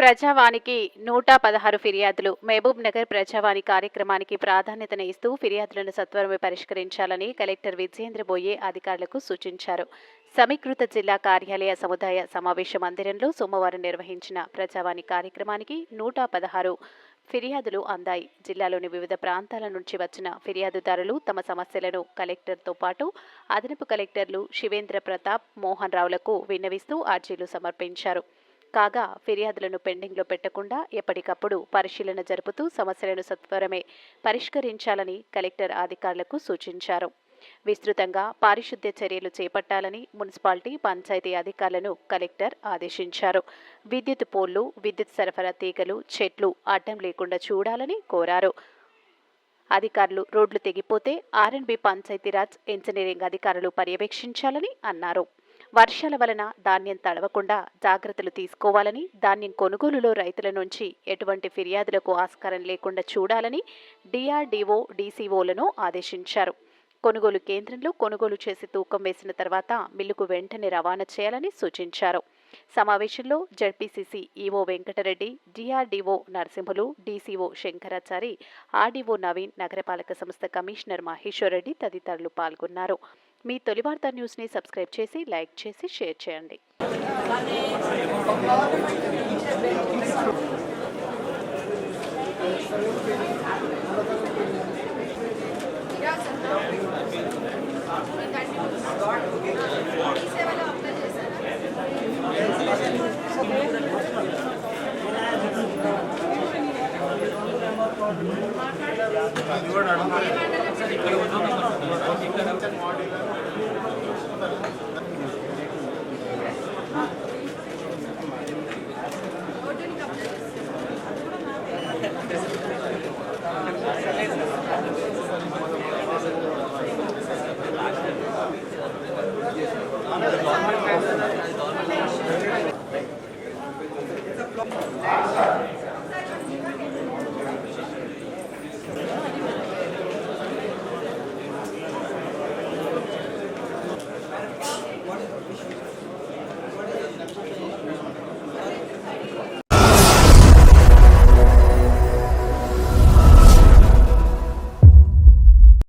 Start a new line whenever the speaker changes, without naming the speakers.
ప్రజావాణికి నూట పదహారు ఫిర్యాదులు. మహబూబ్ నగర్ ప్రజావాణి కార్యక్రమానికి ప్రాధాన్యతను ఇస్తూ ఫిర్యాదులను సత్వరమే పరిష్కరించాలని కలెక్టర్ విజయేంద్ర బోయే అధికారులకు సూచించారు. సమీకృత జిల్లా కార్యాలయ సముదాయ సమావేశ మందిరంలో సోమవారం నిర్వహించిన ప్రజావాణి కార్యక్రమానికి నూట పదహారు ఫిర్యాదులు అందాయి. జిల్లాలోని వివిధ ప్రాంతాల నుంచి వచ్చిన ఫిర్యాదుదారులు తమ సమస్యలను కలెక్టర్తో పాటు అదనపు కలెక్టర్లు శివేంద్ర ప్రతాప్ మోహన్ రావులకు విన్నవిస్తూ అర్జీలు సమర్పించారు. కాగా ఫిర్యాదులను పెండింగ్లో పెట్టకుండా ఎప్పటికప్పుడు పరిశీలన జరుపుతూ సమస్యలను సత్వరమే పరిష్కరించాలని కలెక్టర్ అధికారులకు సూచించారు. విస్తృతంగా పారిశుద్ధ్య చర్యలు చేపట్టాలని మున్సిపాలిటీ పంచాయతీ అధికారులను కలెక్టర్ ఆదేశించారు. విద్యుత్ పోల్లు విద్యుత్ సరఫరా తీగలు చెట్లు అడ్డం లేకుండా చూడాలని కోరారు. అధికారులు రోడ్లు తెగిపోతే ఆర్ఎన్బి పంచాయతీరాజ్ ఇంజనీరింగ్ అధికారులు పర్యవేక్షించాలని అన్నారు. వర్షాల వలన ధాన్యం తడవకుండా జాగ్రత్తలు తీసుకోవాలని ధాన్యం కొనుగోలులో రైతుల నుంచి ఎటువంటి ఫిర్యాదులకు ఆస్కారం లేకుండా చూడాలని డిఆర్డీఓ డీసీఓలను ఆదేశించారు. కొనుగోలు కేంద్రంలో కొనుగోలు చేసి తూకం వేసిన తర్వాత మిల్లుకు వెంటనే రవాణా చేయాలని సూచించారు. సమావేశంలో ZPCC EO Venkatareddy DRDO Narasimhulu DCO Shankarachari RDO Naveen నగరపాలక సంస్థ కమిషనర్ మహేశ్వర్ రెడ్డి తదితరులు పాల్గొన్నారు. మీ తొలి వార్తా న్యూస్ని సబ్స్క్రైబ్ చేసి లైక్ చేసి షేర్ చేయండి.
అది కూడా అడుగుతా Obrigado.